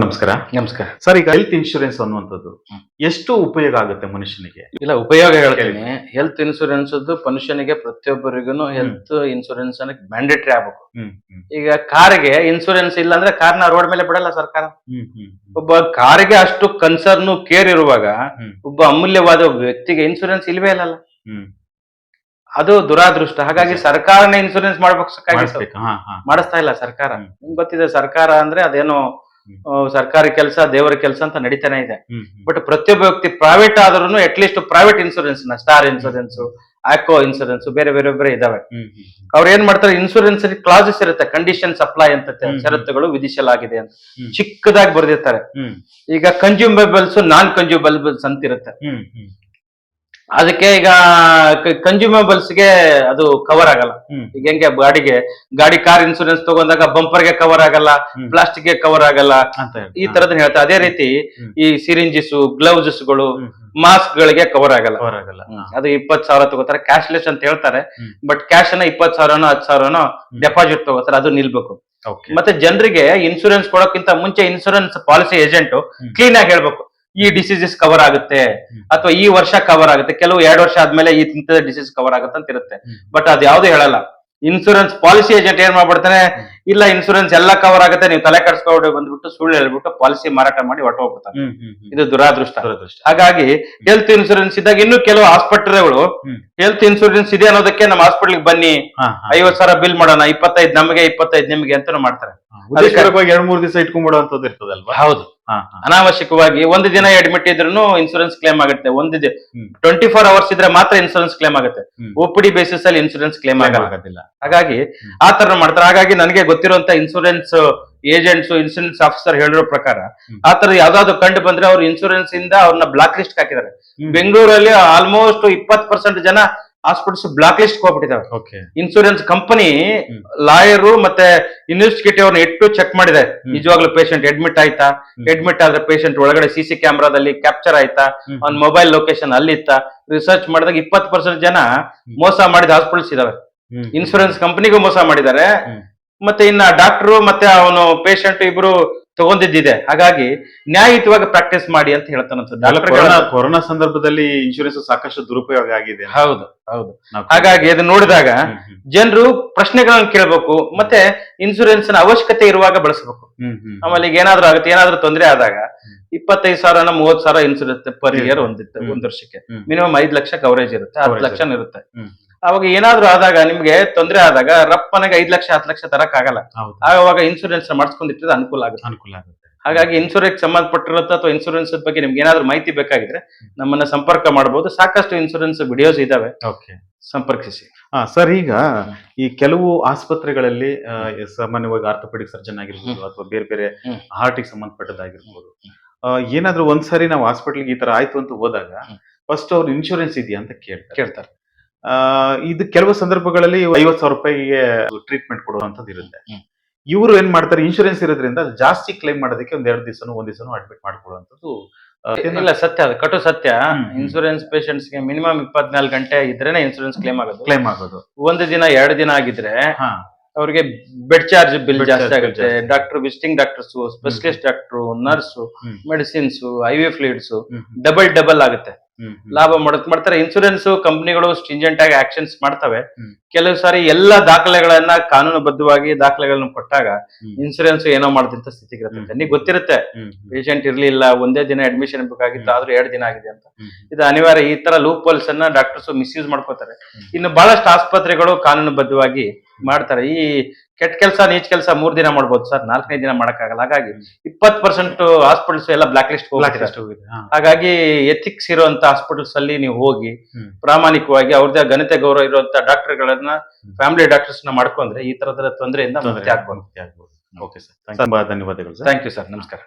ನಮಸ್ಕಾರ. ನಮಸ್ಕಾರ. ಸರ್ ಈಗ ಹೆಲ್ತ್ ಇನ್ಶೂರೆನ್ಸ್ ಅನ್ನುವಂಥದ್ದು ಎಷ್ಟು ಉಪಯೋಗ ಆಗುತ್ತೆ ಮನುಷ್ಯನಿಗೆ? ಇಲ್ಲ ಉಪಯೋಗ ಹೇಳ್ತೀನಿ. ಹೆಲ್ತ್ ಇನ್ಶೂರೆನ್ಸ್ ಮನುಷ್ಯನಿಗೆ ಪ್ರತಿಯೊಬ್ಬರಿಗೂ ಹೆಲ್ತ್ ಇನ್ಶೂರೆನ್ಸ್ ಅನ್ನಕ್ಕೆ ಮ್ಯಾಂಡೇಟರಿ ಆಗ್ಬೇಕು. ಈಗ ಕಾರ್ಗೆ ಇನ್ಶೂರೆನ್ಸ್ ಇಲ್ಲ ಅಂದ್ರೆ ಕಾರ್ನ ರೋಡ್ ಮೇಲೆ ಬಿಡಲ್ಲ ಸರ್ಕಾರ. ಒಬ್ಬ ಕಾರಿಗೆ ಅಷ್ಟು ಕನ್ಸರ್ನ್ ಕೇರ್ ಇರುವಾಗ. ಒಬ್ಬ ಅಮೂಲ್ಯವಾದ ವ್ಯಕ್ತಿಗೆ ಇನ್ಶೂರೆನ್ಸ್ ಇಲ್ವೇ ಇಲ್ಲಲ್ಲ. ಹ್ಮ್. ಅದು ದುರಾದೃಷ್ಟ. ಹಾಗಾಗಿ ಸರ್ಕಾರನೇ ಇನ್ಶೂರೆನ್ಸ್ ಮಾಡ್ಬೇಕು. ಮಾಡಿಸ್ತಾ ಇಲ್ಲ ಸರ್ಕಾರ. ನಿಮ್ಗೆ ಗೊತ್ತಿದೆ ಸರ್ಕಾರ ಅಂದ್ರೆ ಅದೇನೋ ಸರ್ಕಾರಿ ಕೆಲಸ ದೇವರ ಕೆಲಸ ಅಂತ ನಡೀತಾನೆ ಇದೆ. ಬಟ್ ಪ್ರತಿಯೊಬ್ಬ ವ್ಯಕ್ತಿ ಪ್ರೈವೇಟ್ ಆದ್ರೂ ಅಟ್ ಲೀಸ್ಟ್ ಪ್ರೈವೇಟ್ ಇನ್ಸೂರೆನ್ಸ್ನ ಸ್ಟಾರ್ ಇನ್ಸೂರೆನ್ಸ್ ಆಕೋ ಇನ್ಸೂರೆನ್ಸ್ ಬೇರೆ ಬೇರೆ ಬೇರೆ ಇದಾವೆ. ಅವ್ರ ಏನ್ ಮಾಡ್ತಾರೆ ಇನ್ಶೂರೆನ್ಸ್ ಕ್ಲಾಸಸ್ ಇರುತ್ತೆ ಕಂಡೀಷನ್ ಸಪ್ಲೈ ಅಂತ. ಷರತ್ತುಗಳು ವಿಧಿಸಲಾಗಿದೆ ಅಂತ. ಚಿಕ್ಕದಾಗಿ ಬರ್ದಿರ್ತಾರೆ. ಈಗ ಕನ್ಸ್ಯೂಮಬಲ್ಸ್ ನಾನ್ ಕನ್ಸ್ಯೂಮಬಲ್ಸ್ ಅಂತ ಇರುತ್ತೆ ಅದಕ್ಕೆ ಈಗ ಕನ್ಸ್ಯೂಮೇಬಲ್ಸ್ಗೆ ಅದು ಕವರ್ ಆಗಲ್ಲ. ಈಗ ಹೆಂಗೆ ಗಾಡಿಗೆ ಗಾಡಿ ಕಾರ್ ಇನ್ಸೂರೆನ್ಸ್ ತಗೊಂಡಾಗ ಬಂಪರ್ಗೆ ಕವರ್ ಆಗಲ್ಲ ಪ್ಲಾಸ್ಟಿಕ್ಗೆ ಕವರ್ ಆಗಲ್ಲ. ಈ ತರದ್ ಹೇಳ್ತಾರೆ. ಅದೇ ರೀತಿ ಈ ಸಿರಿಂಜಸ್ ಗ್ಲೌಸಸ್ಗಳು. ಮಾಸ್ಕ್ ಗಳಿಗೆ ಕವರ್ ಆಗಲ್ಲ. ಅದು ಇಪ್ಪತ್ ಸಾವಿರ ತಗೋತಾರೆ. ಕ್ಯಾಶ್ಲೆಸ್ ಅಂತ ಹೇಳ್ತಾರೆ. ಬಟ್ ಕ್ಯಾಶ್ ಅನ್ನ ಇಪ್ಪತ್ ಸಾವಿರನೋ ಹತ್ತು ಸಾವಿರನೋ ಡೆಪಾಸಿಟ್ ತಗೋತಾರೆ. ಅದು ನಿಲ್ಬೇಕು. ಮತ್ತೆ ಜನರಿಗೆ ಇನ್ಸೂರೆನ್ಸ್ ಕೊಡೋಕ್ಕಿಂತ ಮುಂಚೆ ಇನ್ಸೂರೆನ್ಸ್ ಪಾಲಿಸಿ ಏಜೆಂಟ್. ಕ್ಲೀನ್ ಆಗಿ ಹೇಳ್ಬೇಕು. ಈ ಡಿಸೀಸಸ್ ಕವರ್ ಆಗುತ್ತೆ ಅಥವಾ ಈ ವರ್ಷ ಕವರ್ ಆಗುತ್ತೆ. ಕೆಲವು ಎರಡು ವರ್ಷ ಆದ್ಮೇಲೆ ಈ ಇಂಥದ ಡಿಸೀಸ್ ಕವರ್ ಆಗುತ್ತೆ ಅಂತ ಇರುತ್ತೆ. ಬಟ್ ಅದು ಯಾವ್ದು ಹೇಳಲ್ಲ. ಇನ್ಸೂರೆನ್ಸ್ ಪಾಲಿಸಿ ಏಜೆಂಟ್ ಏನ್ ಮಾಡ್ಬಿಡ್ತಾನೆ? ಇಲ್ಲ ಇನ್ಸೂರೆನ್ಸ್ ಎಲ್ಲ ಕವರ್ ಆಗುತ್ತೆ ನೀವು ತಲೆ ಕಟ್ಸ್ಕೊಂಡು ಬಂದ್ಬಿಟ್ಟು ಸುಳ್ಳು ಹೇಳ್ಬಿಟ್ಟು ಪಾಲಿಸಿ ಮಾರಾಟ ಮಾಡಿ ಹೊಟ್ಟು ಹೋಗ್ಬಿಡ್ತಾನೆ ಹ್ಮ್ ಹ್ಮ್ ಹ್ಮ್. ಇದು ದುರಾದೃಷ್ಟ. ಹಾಗಾಗಿ ಹೆಲ್ತ್ ಇನ್ಸೂರೆನ್ಸ್ ಇದ್ದಾಗ ಇನ್ನು ಕೆಲವು ಆಸ್ಪತ್ರೆಗಳು. ಹೆಲ್ತ್ ಇನ್ಸೂರೆನ್ಸ್ ಇದೆ ಅನ್ನೋದಕ್ಕೆ ನಮ್ಮ ಹಾಸ್ಪಿಟಲ್ ಬನ್ನಿ. ಐವತ್ ಸಾವಿರ ಬಿಲ್ ಮಾಡೋಣ ಇಪ್ಪತ್ತೈದು ನಮಗೆ ಇಪ್ಪತ್ತೈದು ನಿಮಗೆ ಅಂತಾನು ಮಾಡ್ತಾರೆ. ಎರಡು ಮೂರು ದಿವಸ ಇಟ್ಕೊಂಡ್ಬಿಡುವಂತದ್ದು ಇರ್ತದಲ್ವಾ? ಹೌದು. ಅನಾವಶ್ಯಕವಾಗಿ ಒಂದು ದಿನ ಅಡ್ಮಿಟ್ ಇದ್ರೂ ಇನ್ಸೂರೆನ್ಸ್ ಕ್ಲೇಮ್ ಆಗುತ್ತೆ ಒಂದು. ಟ್ವೆಂಟಿ ಫೋರ್ ಅವರ್ಸ್ ಇದ್ರೆ ಮಾತ್ರ ಇನ್ಸೂರೆನ್ಸ್ ಕ್ಲೇಮ್ ಆಗುತ್ತೆ ಓಪಿಡಿ ಬೇಸಿಸ್ ಅಲ್ಲಿ ಇನ್ಸೂರೆನ್ಸ್ ಕ್ಲೇಮ್ ಆಗಲ್ಲ ಆಗೋದಿಲ್ಲ ಹಾಗಾಗಿ. ಆ ತರ ಮಾಡ್ತಾರೆ ಹಾಗಾಗಿ ನನಗೆ ಗೊತ್ತಿರುವಂತ ಇನ್ಸೂರೆನ್ಸ್ ಏಜೆಂಟ್ಸ್ ಇನ್ಸೂರೆನ್ಸ್ ಆಫೀಸರ್ ಹೇಳಿರೋ ಪ್ರಕಾರ. ಆ ತರ ಯಾವ್ದಾದ್ರು ಕಂಡು ಬಂದ್ರೆ ಅವ್ರು ಇನ್ಸೂರೆನ್ಸ್ ಇಂದ ಅವ್ರನ್ನ ಬ್ಲಾಕ್ ಲಿಸ್ಟ್ ಹಾಕಿದ್ದಾರೆ. ಬೆಂಗಳೂರಲ್ಲಿ ಆಲ್ಮೋಸ್ಟ್ ಇಪ್ಪತ್ ಪರ್ಸೆಂಟ್ ಜನ ಹಾಸ್ಪಿಟಲ್ಸ್ ಬ್ಲಾಕ್ ಲಿಸ್ಟ್ ಹೋಗ್ಬಿಟ್ಟಿದ್ದಾವೆ ಓಕೆ ಇನ್ಶೂರೆನ್ಸ್ ಕಂಪನಿ ಲಾಯರ್ ಮತ್ತೆ ಇನ್ವೆಸ್ಟಿಗೇಟಿವ್ ಅವ್ರನ್ನ ಇಟ್ಟು ಚೆಕ್ ಮಾಡಿದೆ. ನಿಜವಾಗ್ಲೂ ಪೇಷಂಟ್ ಅಡ್ಮಿಟ್ ಆಯ್ತಾ. ಅಡ್ಮಿಟ್ ಆದ್ರೆ ಪೇಷಂಟ್ ಒಳಗಡೆ ಸಿ ಸಿ ಕ್ಯಾಮ್ರಾದಲ್ಲಿ ಕ್ಯಾಪ್ಚರ್ ಆಯ್ತಾ? ಅವ್ನ್ ಮೊಬೈಲ್ ಲೊಕೇಶನ್ ಅಲ್ಲಿತ್ತ? ರಿಸರ್ಚ್ ಮಾಡಿದಾಗ ಇಪ್ಪತ್ ಪರ್ಸೆಂಟ್ ಜನ ಮೋಸ ಮಾಡಿದ ಹಾಸ್ಪಿಟಲ್ಸ್ ಇದಾವೆ. ಇನ್ಶೂರೆನ್ಸ್ ಕಂಪನಿಗೂ ಮೋಸ ಮಾಡಿದ್ದಾರೆ. ಮತ್ತೆ ಇನ್ನ ಡಾಕ್ಟರ್ ಮತ್ತೆ ಅವನು ಪೇಷಂಟ್ ಇಬ್ರು ತಗೊಂಡಿದ್ದಿದೆ. ಹಾಗಾಗಿ ನ್ಯಾಯಯುತವಾಗಿ ಪ್ರಾಕ್ಟೀಸ್ ಮಾಡಿ ಅಂತ ಹೇಳ್ತಾನಂತ ಕೊರೋನಾ ಸಂದರ್ಭದಲ್ಲಿ ಇನ್ಶೂರೆನ್ಸ್ ಸಾಕಷ್ಟು ದುರುಪಯೋಗ ಆಗಿದೆ ಹೌದು ಹೌದು. ಹಾಗಾಗಿ ಅದನ್ನ ನೋಡಿದಾಗ. ಜನರು ಪ್ರಶ್ನೆಗಳನ್ನ ಕೇಳಬೇಕು ಮತ್ತೆ ಇನ್ಶೂರೆನ್ಸ್ನ ಅವಶ್ಯಕತೆ ಇರುವಾಗ ಬಳಸಬೇಕು. ಆಮೇಲೆ ಈಗ ಏನಾದ್ರೂ ಆಗುತ್ತೆ ಏನಾದ್ರೂ ತೊಂದರೆ ಆದಾಗ ಇಪ್ಪತ್ತೈದು ಸಾವಿರನ ಮೂವತ್ ಸಾವಿರ ಇನ್ಸೂರೆನ್ಸ್ ಪರ್ ಇಯರ್ ಒಂದಿತ್ತು. ಒಂದ್ ವರ್ಷಕ್ಕೆ. ಮಿನಿಮಮ್ ಐದ್ ಲಕ್ಷ ಕವರೇಜ್ ಇರುತ್ತೆ ಹತ್ತು ಲಕ್ಷ ಇರುತ್ತೆ. ಅವಾಗ ಏನಾದ್ರೂ ಆದಾಗ ನಿಮ್ಗೆ ತೊಂದರೆ ಆದಾಗ ರಪ್ಪನಿಗೆ ಐದ್ ಲಕ್ಷ ಹತ್ತು ಲಕ್ಷ ತರಕ್ ಆಗಲ್ಲ. ಆವಾಗ ಇನ್ಸೂರೆನ್ಸ್ ಮಾಡಿಸ್ಕೊಂಡಿಟ್ಟಿದ್ರೆ ಅನುಕೂಲ ಆಗುತ್ತೆ. ಅನುಕೂಲ ಆಗುತ್ತೆ. ಹಾಗಾಗಿ ಇನ್ಸೂರೆನ್ಸ್ ಸಂಬಂಧಪಟ್ಟಿರುತ್ತ ಅಥವಾ ಇನ್ಸೂರೆನ್ಸ್ ಬಗ್ಗೆ ನಿಮ್ಗೆ ಏನಾದ್ರೂ ಮಾಹಿತಿ ಬೇಕಾಗಿದ್ರೆ ನಮ್ಮನ್ನ ಸಂಪರ್ಕ ಮಾಡಬಹುದು ಸಾಕಷ್ಟು ಇನ್ಸೂರೆನ್ಸ್ ವಿಡಿಯೋಸ್ ಇದಾವೆ. ಓಕೆ ಸಂಪರ್ಕಿಸಿ. ಹಾ ಸರ್ ಈಗ ಈ ಕೆಲವು ಆಸ್ಪತ್ರೆಗಳಲ್ಲಿ ಸಾಮಾನ್ಯವಾಗಿ ಆರ್ಥೋಪೆಡಿಕ್ ಸರ್ಜನ್ ಆಗಿರ್ಬೋದು ಅಥವಾ ಬೇರೆ ಬೇರೆ ಹಾರ್ಟ್ ಹಾರ್ಟಿಗೆ ಸಂಬಂಧಪಟ್ಟದ್ದಾಗಿರ್ಬೋದು. ಆ, ಏನಾದ್ರೂ ಒಂದ್ಸರಿ ನಾವು ಹಾಸ್ಪಿಟಲ್ಗೆ ಈ ತರ ಆಯ್ತು ಅಂತ ಹೋದಾಗ ಫಸ್ಟ್ ಅವ್ರು ಇನ್ಶೂರೆನ್ಸ್ ಇದೆಯಾ ಅಂತ ಕೇಳ್ತಾರೆ. ಕೇಳ್ತಾರೆ. ಇದು ಕೆಲವು ಸಂದರ್ಭಗಳಲ್ಲಿ ಐವತ್ ಸಾವಿರ ರೂಪಾಯಿಗೆ ಟ್ರೀಟ್ಮೆಂಟ್ ಕೊಡುವಂತದ್ದು ಇರುತ್ತೆ. ಇವರು ಏನ್ ಮಾಡ್ತಾರೆ ಇನ್ಶೂರೆನ್ಸ್ ಇರೋದ್ರಿಂದ ಜಾಸ್ತಿ ಕ್ಲೈಮ್ ಮಾಡೋದಕ್ಕೆ ಒಂದ್ ಎರಡು ದಿವಸನೂ ಒಂದ್ ದಿವಸನೂ ಅಡ್ಮಿಟ್ ಮಾಡ್ಕೊಳ್ಳುವಂಥದ್ದು. ಇಲ್ಲ ಸತ್ಯ ಅದು ಕಟು ಸತ್ಯ. ಇನ್ಸೂರೆನ್ಸ್ ಪೇಷಂಟ್ಸ್ಗೆ ಮಿನಿಮಮ್ ಇಪ್ಪತ್ನಾಲ್ಕು ಗಂಟೆ ಇದ್ರೇನೆ ಇನ್ಶೂರೆನ್ಸ್ ಕ್ಲೇಮ್ ಆಗೋದು. ಕ್ಲೈಮ್ ಆಗೋದು. ಒಂದು ದಿನ ಎರಡು ದಿನ ಆಗಿದ್ರೆ ಅವ್ರಿಗೆ ಬೆಡ್ ಚಾರ್ಜ್ ಬಿಲ್ ಜಾಸ್ತಿ ಆಗುತ್ತೆ. Doctor visiting doctors specialist doctor nurse medicines I V fluids double double ಆಗುತ್ತೆ. ಲಾಭ ಮಡಕ್ ಮಾಡ್ತಾರೆ. ಇನ್ಸೂರೆನ್ಸ್ ಕಂಪನಿಗಳು ಸ್ಟ್ರಿಂಜೆಂಟ್ ಆಗಿ ಆಕ್ಷನ್ಸ್ ಮಾಡ್ತವೆ. ಕೆಲವು ಸಾರಿ ಎಲ್ಲ ದಾಖಲೆಗಳನ್ನ ಕಾನೂನುಬದ್ಧವಾಗಿ ದಾಖಲೆಗಳನ್ನ ಕೊಟ್ಟಾಗ ಇನ್ಸೂರೆನ್ಸ್ ಏನೋ ಮಾಡದಂತ ಸ್ಥಿತಿಗೆ ಇರುತ್ತೆ. ನಿಮ್ಗೆ ಗೊತ್ತಿರುತ್ತೆ. ಪೇಷಂಟ್ ಇರ್ಲಿಲ್ಲ ಒಂದೇ ದಿನ ಅಡ್ಮಿಷನ್ ಬೇಕಾಗಿತ್ತು. ಆದ್ರೂ ಎರಡು ದಿನ ಆಗಿದೆ ಅಂತ. ಇದು ಅನಿವಾರ್ಯ. ಈ ತರ ಲೂಪ್ ಹೋಲ್ಸ್ ಅನ್ನ ಡಾಕ್ಟರ್ಸ್ ಮಿಸ್ಯೂಸ್ ಮಾಡ್ಕೋತಾರೆ. ಇನ್ನು ಬಹಳಷ್ಟು ಆಸ್ಪತ್ರೆಗಳು ಕಾನೂನುಬದ್ಧವಾಗಿ ಮಾಡ್ತಾರೆ. ಈ ಕೆಟ್ಟ ಕೆಲಸ ನೀಚ್ ಕೆಲಸ ಮೂರ್ ದಿನ ಮಾಡ್ಬೋದು ಸರ್. ನಾಲ್ಕನೇ ದಿನ ಮಾಡಕ್ಕಾಗಲ್ಲ. ಹಾಗಾಗಿ. ಇಪ್ಪತ್ ಪರ್ಸೆಂಟ್ ಹಾಸ್ಪಿಟಲ್ಸ್ ಎಲ್ಲ ಬ್ಲಾಕ್ ಲಿಸ್ಟ್ ಹಾಗಾಗಿ ಎಥಿಕ್ಸ್ ಇರುವಂತ ಹಾಸ್ಪಿಟಲ್ಸ್ ಅಲ್ಲಿ ನೀವು ಹೋಗಿ. ಪ್ರಾಮಾಣಿಕವಾಗಿ ಅವ್ರದ್ದೇ ಘನತೆ ಗೌರವ ಇರುವಂತ ಡಾಕ್ಟರ್ಗಳನ್ನ ಫ್ಯಾಮಿಲಿ ಡಾಕ್ಟರ್ಸ್ನ ಮಾಡ್ಕೊಂಡ್ರೆ ಈ ತರದ ತೊಂದರೆಯಿಂದ ತೊಂದ್ರೆ ಮುಕ್ತಿ ಆಗ್ಬೋದು. ಓಕೆ ಸರ್ ಧನ್ಯವಾದಗಳು ಥ್ಯಾಂಕ್ ಯು ಸರ್ ನಮಸ್ಕಾರ.